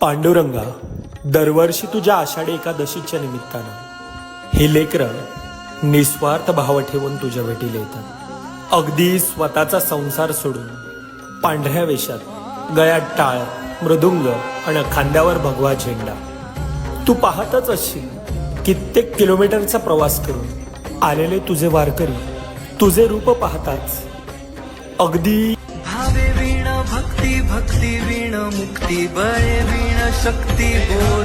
पांडुरंगा दरवर्षी तुझ्या आषाढी एकादशीच्या निमित्तानं हे लेकरं निस्वार्थ भाव ठेवून तुझ्या भेटीला येतात. अगदी स्वतःचा संसार सोडून पांढऱ्या वेशात गळ्यात टाळ मृदुंग आणि खांद्यावर भगवा झेंडा. तू पाहतच असशील कित्येक किलोमीटरचा प्रवास करून आलेले तुझे वारकरी तुझे रूप पाहताच. अगदी ભક્તિ વીણ મુક્તિ ભય વીણ શક્તિ બોલ.